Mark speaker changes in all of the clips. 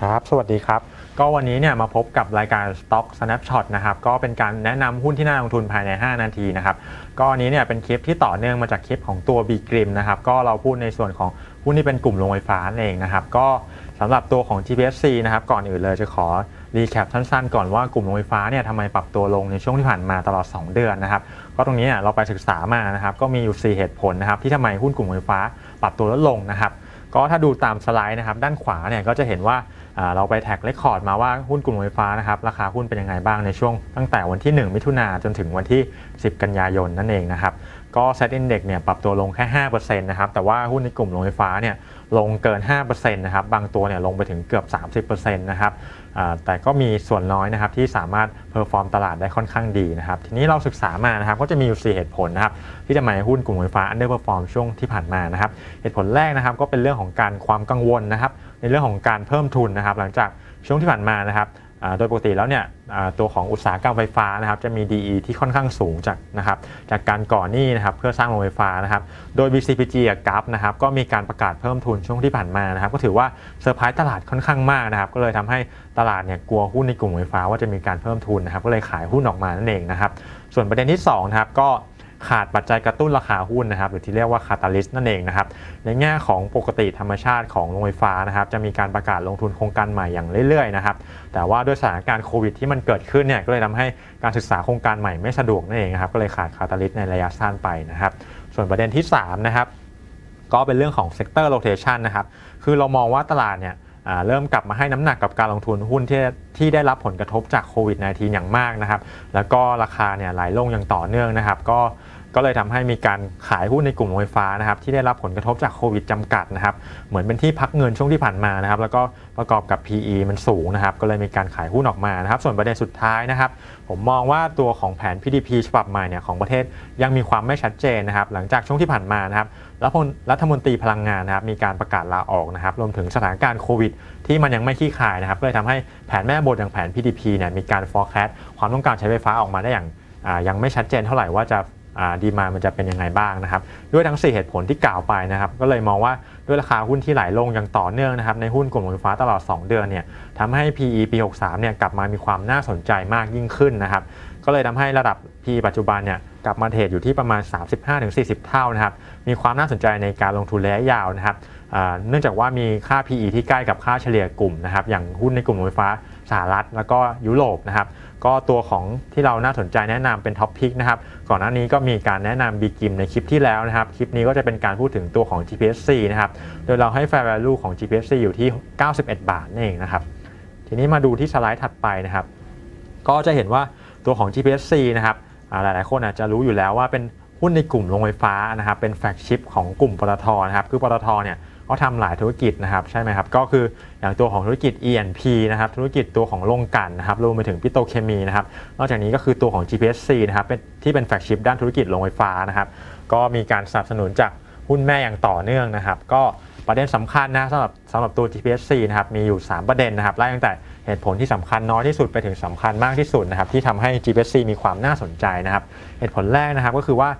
Speaker 1: ครับ สวัสดีครับ ก็วันนี้เนี่ยมาพบกับรายการ Stock Snapshot นะครับ ก็เป็นการแนะนำหุ้นที่น่าลงทุนภายใน 5 นาทีนะครับ ก็อันนี้เนี่ยเป็นคลิปที่ต่อเนื่องมาจากคลิปของตัว b g r i m นะครับ ก็เราพูดในส่วนของหุ้นที่เป็นกลุ่มโรงไฟฟ้าเองนะครับ ก็สำหรับตัวของ GPSC นะครับ ก่อนอื่นเลยจะขอรีแคปสั้นๆ ก่อนว่ากลุ่มโรงไฟฟ้าเนี่ยทำไมปรับตัวลงในช่วงที่ผ่านมาตลอด 2 เดือนนะครับ ก็ตรงนี้เนี่ยเราไปศึกษามานะครับ ก็มีอยู่ 4 เหตุผลนะครับที่ทำไมหุ้นกลุ่มโรงไฟฟ้าปรับตัวลดลงนะครับก็ถ้าดูตามสไลด์นะครับด้านขวาเนี่ยก็จะเห็นว่า เราไปแท็กเรคคอร์ดมาว่าหุ้นกลุ่มรงไฟฟ้านะครับราคาหุ้นเป็นยังไงบ้างในช่วงตั้งแต่วันที่ 1 มิถุนาจนถึงวันที่ 10 กันยายนนั่นเองนะครับก็ Set Index เนี่ยปรับตัวลงแค่5%นะครับแต่ว่าหุ้นในกลุ่มโรงไฟฟ้าเนี่ยลงเกิน5%นะครับบางตัวเนี่ยลงไปถึงเกือบ 30%นะครับแต่ก็มีส่วนน้อยนะครับที่สามารถเพอร์ฟอร์มตลาดได้ค่อนข้างดีนะครับทีนี้เราศึกษามานะครับก็จะมีอยู่ 4 เหตุผลนะครับที่จะหมายหุ้นกลุ่มโรงไฟฟ้า underperform ช่วงที่ผ่านมานะครับเหตุผลแรกนะครับก็เป็นเรื่องของการความกังวลนะครับ ในเรื่องของการเพิ่มทุนนะครับ หลังจากช่วงที่ผ่านมานะครับโดยปกติแล้วเนี่ยตัวของอุตสาหกรรมไฟฟ้านะครับจะมี DE ที่ค่อนข้างสูงจากนะครับจากการก่อหนี้นะครับเพื่อสร้างโรงไฟฟ้านะครับโดย BCPG กับกัฟนะครับก็มีการประกาศเพิ่มทุนช่วงที่ผ่านมานะครับก็ถือว่าเซอร์ไพรส์ตลาดค่อนข้างมากนะครับก็เลยทำให้ตลาดเนี่ยกลัวหุ้นในกลุ่มไฟฟ้าว่าจะมีการเพิ่มทุนนะครับก็เลยขายหุ้นออกมานั่นเองนะครับส่วนประเด็นที่สองนะครับก็ ขาดปัจจัยกระตุ้นราคาหุ้นนะครับหรือที่เรียกว่าคาตาลิสต์นั่นเองนะครับในแง่ของปกติธรรมชาติของโรงไฟฟ้านะครับจะมีการประกาศลงทุนโครงการใหม่อย่างเรื่อยๆนะครับแต่ว่าด้วยสถานการณ์โควิดที่มันเกิดขึ้นเนี่ยก็เลยทำให้การศึกษาโครงการใหม่ไม่สะดวกนั่นเองนะครับก็เลยขาดคาตาลิสต์ในระยะสั้นไปนะครับส่วนประเด็นที่สามนะครับก็เป็นเรื่องของ sector rotation นนะครับคือเรามองว่าตลาดเนี่ย เริ่มกลับมาให้น้ำหนักกับการลงทุนหุ้นที่ที่ได้รับผลกระทบจากโควิด -19 อย่างมากนะครับ แล้วก็ราคาเนี่ยไหลลงอย่างต่อเนื่องนะครับ ก็ก็เลยทำให้มีการขายหุ้นในกลุ่มโรงไฟฟ้านะครับที่ได้รับผลกระทบจากโควิดจำกัดนะครับเหมือนเป็นที่พักเงินช่วงที่ผ่านมานะครับแล้วก็ประกอบกับ PE มันสูงนะครับก็เลยมีการขายหุ้นออกมานะครับส่วนประเด็นสุดท้ายนะครับผมมองว่าตัวของแผน PDP ฉบับใหม่เนี่ยของประเทศยังมีความไม่ชัดเจนนะครับหลังจากช่วงที่ผ่านมานะครับ แล้วพลรัฐมนตรีพลังงานนะครับมีการประกาศลาออกนะครับรวมถึงสถานการณ์โควิด ที่มันยังไม่คลี่คลายนะครับก็เลยทำให้แผนแม่บทอย่างแผน PDP เนี่ยมีการ forecast ความต้องการใช้ไฟฟ้าออกมาได้อย่างยังไม่ชัดเจนเท่าไหร่ว่าจะดีมามันจะเป็นยังไงบ้างนะครับด้วยทั้ง 4 เหตุผลที่กล่าวไปนะครับก็เลยมองว่าด้วยราคาหุ้นที่ไหลลงอย่างต่อเนื่องนะครับในหุ้นกลุ่มโรงไฟฟ้าตลอด 2 เดือนเนี่ยทำให้ PE ปี 63เนี่ยกลับมามีความน่าสนใจมากยิ่งขึ้นนะครับ ก็เลยทำให้ระดับ P ปัจจุบันเนี่ยกลับมาเทรดอยู่ที่ประมาณ 35-40 เท่านะครับ มีความน่าสนใจในการลงทุนระยะยาวนะครับเนื่องจากว่ามีค่า PE ที่ใกล้กับค่าเฉลี่ยกลุ่มนะครับ อย่างหุ้นในกลุ่มโรงไฟฟ้าสหรัฐ แล้วก็ยุโรปนะครับ ก็ตัวของที่เราน่าสนใจแนะนำเป็นท็อปพิกนะครับ ก่อนหน้านี้ก็มีการแนะนำบีกิมในคลิปที่แล้วนะครับ คลิปนี้ก็จะเป็นการพูดถึงตัวของ GPSC นะครับ โดยเราให้ fair value ของ GPSC อยู่ที่ 91 บาทนั่นเองนะครับ ทีนี้มาดูที่สไลด์ถัดไปนะครับ ก็จะเห็นว่า ตัวของ GPSC นะครับอ่าหลายๆ คนอาจจะรู้อยู่แล้วว่าเป็นหุ้นในกลุ่มโรงไฟฟ้านะครับเป็นแฟกชิพของกลุ่มปตทนะครับคือปตทเนี่ยเขาทำหลายธุรกิจนะครับใช่ไหมครับก็คืออย่างตัวของธุรกิจ E&P นะครับธุรกิจตัวของโรงกลั่นนะครับรวมไปถึงปิโตเคมีนะครับนอกจากนี้ก็คือตัวของ GPSC นะครับเป็นที่เป็นแฟกชิพด้านธุรกิจโรงไฟฟ้านะครับก็มีการสนับสนุนจาก หุ้นแม่อย่างต่อเนื่องนะครับ ก็ประเด็นสำคัญนะสำหรับสำหรับตัว GPSC นะครับมีอยู่ 3 ประเด็นนะครับไล่ตั้งแต่เหตุผลที่สำคัญน้อยที่สุดไปถึงสำคัญมากที่สุดนะครับที่ทำให้ GPSC มีความน่าสนใจนะครับ เหตุผลแรกนะครับก็คือว่า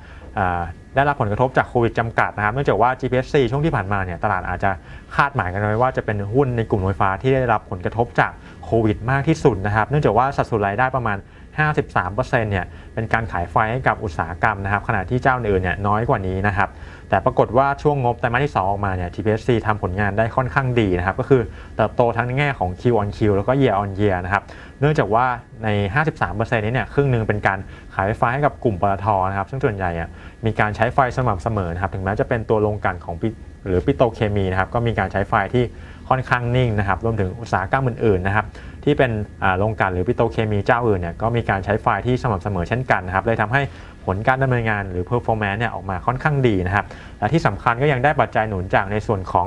Speaker 1: ได้รับผลกระทบจากโควิดจำกัดนะครับเนื่องจากว่า GPSC ช่วงที่ผ่านมาเนี่ยตลาดอาจจะคาดหมายกันไว้ว่าจะเป็นหุ้นในกลุ่มโรงไฟฟ้าที่ได้รับผลกระทบจาก โควิดมากที่สุดนะครับ เนื่องจากว่าสัดส่วนรายได้ประมาณ 53%เนี่ยเป็นการขายไฟให้กับอุตสาหกรรมนะครับ ขณะที่เจ้าอื่นเนี่ยน้อยกว่านี้นะครับ แต่ปรากฏว่าช่วงงบไตรมาสที่ 2 ออกมาเนี่ย GPSC ทำผลงานได้ค่อนข้างดีนะครับ ก็คือเติบโตทั้งในแง่ของ Q on Q แล้วก็ Year on Year นะครับ เนื่องจากว่าใน 53%นี้เนี่ยครึ่งหนึ่งเป็นการขายไฟให้กับกลุ่มปตทนะครับ ซึ่งส่วนใหญ่อะมีการใช้ไฟสม่ำเสมอนะครับ ถึงแม้จะเป็นตัวโรงกลั่นของหรือปิโตเคมีนะครับก็มีการใช้ไฟที่ ค่อนข้างนิ่งนะครับรวมถึงอุตสาหกรรมอื่นๆนะครับที่เป็นโรงกลั่นหรือปิโตเคมีเจ้าอื่นเนี่ยก็มีการใช้ไฟที่สม่ำเสมอเช่นกันนะครับเลยทำให้ผลการดำเนินงานหรือ performance เนี่ยออกมาค่อนข้างดีนะครับและที่สำคัญก็ยังได้ปัจจัยหนุนจากในส่วนของ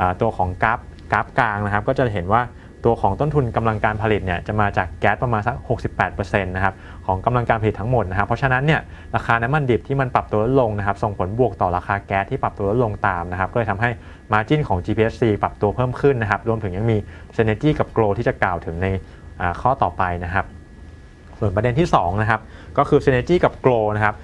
Speaker 1: อตัวของกราฟกราฟกลางนะครับก็จะเห็นว่า ตัวของต้นทุนกำลังการผลิตเนี่ยจะมาจากแก๊สประมาณสัก 68%นะครับของกำลังการผลิตทั้งหมดนะครับเพราะฉะนั้นเนี่ยราคาน้ำมันดิบที่มันปรับตัวลดลงนะครับส่งผลบวกต่อราคาแก๊สที่ปรับตัวลดลงตามนะครับก็เลยทำให้ Margin ของ GPSC ปรับตัวเพิ่มขึ้นนะครับรวมถึงยังมี Synergy กับ Grow ที่จะกล่าวถึงในข้อต่อไปนะครับส่วนประเด็นที่2นะครับก็คือ Synergy กับ Grow นะครับ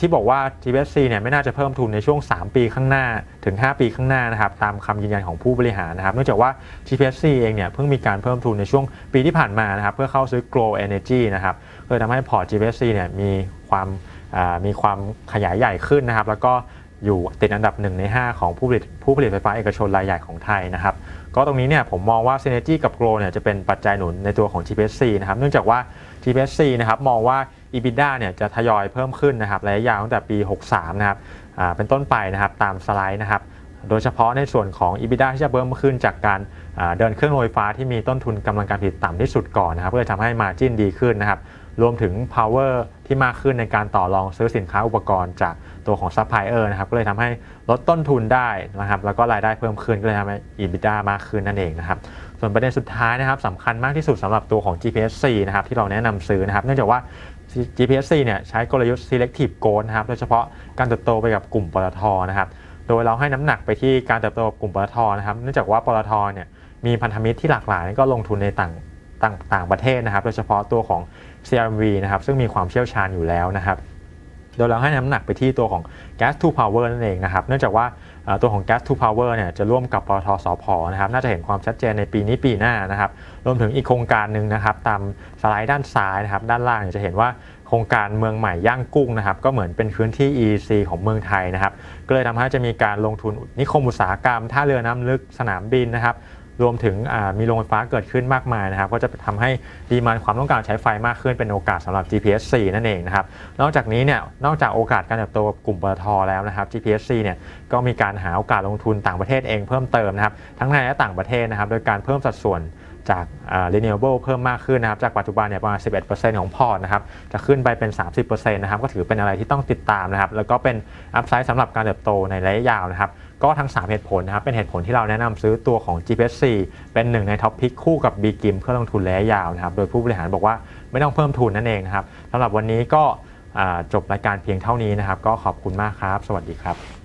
Speaker 1: ที่บอกว่า GPSC เนี่ยไม่น่าจะเพิ่มทุนในช่วง 3 ปีข้างหน้าถึง 5 ปีข้างหน้านะครับตามคำยืนยันของผู้บริหารนะครับเนื่องจากว่า GPSC เองเนี่ยเพิ่งมีการเพิ่มทุนในช่วงปีที่ผ่านมานะครับเพื่อเข้าซื้อ Grow Energy นะครับก็เลยทำให้พอร์ต GPSC เนี่ยมีความมีความขยายใหญ่ขึ้นนะครับแล้วก็อยู่ติดอันดับ 1 ใน 5 ของผู้ผลิตผู้ผลิตไฟฟ้าเอกชนรายใหญ่ของไทยนะครับก็ตรงนี้เนี่ยผมมองว่า Synergy กับ Grow เนี่ยจะเป็นปัจจัยหนุนในตัวของ GPSC นะครับเนื่องจากว่า GPSC นะครับมองว่า EBITDA เนี่ยจะทยอยเพิ่มขึ้นนะครับระยะยาวตั้งแต่ปี 63 นะครับเป็นต้นไปนะครับตามสไลด์นะครับโดยเฉพาะในส่วนของ EBITDA ที่จะเพิ่มขึ้นจากการเดินเครื่องโรงไฟฟ้าที่มีต้นทุนกำลังการผลิตต่ำที่สุดก่อนนะครับเพื่อทำให้ Margin ดีขึ้นนะครับรวมถึง power ที่มากขึ้นในการต่อรองซื้อสินค้าอุปกรณ์จากตัวของ supplier นะครับก็เลยทำให้ลดต้นทุนได้นะครับแล้วก็รายได้เพิ่มขึ้นก็เลยทำให้ EBITDA มากขึ้นนั่นเองนะครับส่วนประเด็นสุดท้ายนะครับสำคัญมากที่สุดสำหรับตัวของ GPSC นะครับที่เราแนะนำซื้อนะครับเนื่องจากว่า GPSC เนี่ยใช้กลยุทธ์ selective growth นะครับ โดยเฉพาะการเติบโตไปกับกลุ่มปตทนะครับ โดยเราให้น้ำหนักไปที่การเติบโตกลุ่มปตทนะครับ เนื่องจากว่าปตทเนี่ยมีพันธมิตรที่หลากหลายก็ลงทุนในต่างต่างต่างประเทศนะครับ โดยเฉพาะตัวของ CRMV นะครับ ซึ่งมีความเชี่ยวชาญอยู่แล้วนะครับ โดยเราให้น้ำหนักไปที่ตัวของ Gas to Power นั่นเองนะครับ เนื่องจากว่า ตัวของ Gas to Power เนี่ยจะร่วมกับปตทสพนะครับน่าจะเห็นความชัดเจนในปีนี้ปีหน้านะครับรวมถึงอีกโครงการหนึ่งนะครับตามสไลด์ด้านซ้ายนะครับด้านล่างจะเห็นว่าโครงการเมืองใหม่ย่างกุ้งนะครับก็เหมือนเป็นพื้นที่ EEC ของเมืองไทยนะครับก็เลยทำให้จะมีการลงทุนนิคมอุตสาหกรรมท่าเรือน้ำลึกสนามบินนะครับ รวมถึงมีโรงไฟฟ้าเกิดขึ้นมากมายนะครับ ก็จะทำให้ดีมานความต้องการใช้ไฟมากขึ้นเป็นโอกาสสำหรับ GPSC นั่นเองนะครับ นอกจากนี้เนี่ยนอกจากโอกาสการเติบโตกับกลุ่มปตทแล้วนะครับ GPSC เนี่ยก็มีการหาโอกาสลงทุนต่างประเทศเองเพิ่มเติมนะครับ ทั้งในและต่างประเทศนะครับ โดยการเพิ่มสัดส่วน จาก renewable เพิ่มมากขึ้นนะครับ จากปัจจุบันเนี่ยประมาณ 11%ของพอร์ตนะครับ จะขึ้นไปเป็น 30%นะครับ ก็ถือเป็นอะไรที่ต้องติดตามนะครับ แล้วก็เป็นอัพไซด์สำหรับการเติบโตในระยะยาวนะครับ ก็ทั้ง 3 เหตุผลนะครับ เป็นเหตุผลที่เราแนะนำซื้อตัวของ GPSC เป็นหนึ่งในท็อปพิกคู่กับ B กิมเพื่อลงทุนระยะยาวนะครับ โดยผู้บริหารบอกว่าไม่ต้องเพิ่มทุนนั่นเองนะครับสำหรับวันนี้ก็จบรายการเพียงเท่านี้นะครับ ก็ขอบคุณมากครับ สวัสดีครับ